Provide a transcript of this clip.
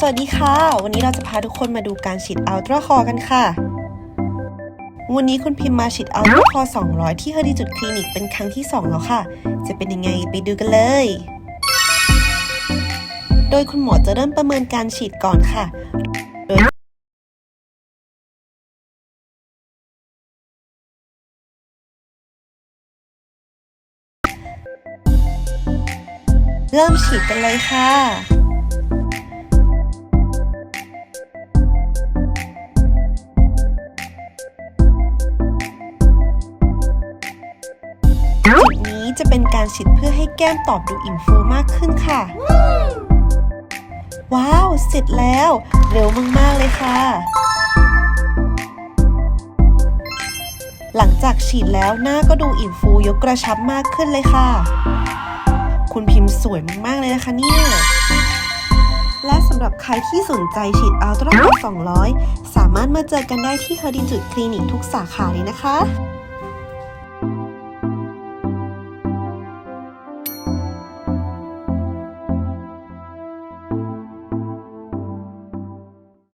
สวัสดีค่ะ วันนี้เราจะพาทุกคนมาดูการฉีดอัลตราคอกันค่ะ วันนี้คุณพิมพ์มาฉีดอัลตราคอ 200 ที่เฮอร์ดีจุดคลินิกเป็นครั้งที่ 2 แล้วค่ะ จะเป็นยังไงไปดูกันเลย โดยคุณหมอจะเริ่มประเมินการฉีดก่อนค่ะ โดยเริ่มฉีดกันเลยค่ะ นี้จะเป็นการฉีดเพื่อให้แก้มตอบดูอิ่มฟูมากขึ้นค่ะ ว้าว เสร็จแล้ว เร็วมาก ๆ เลยค่ะ หลังจากฉีดแล้วหน้าก็ดูอิ่มฟูยกกระชับมากขึ้นเลยค่ะ คุณพิมพ์สวยมาก ๆ เลยนะคะเนี่ยและสำหรับใครที่สนใจฉีดอัลตราคอ200 สามารถมาเจอกันได้ที่เฮอร์ดิจุดคลินิกทุกสาขาเลยนะคะ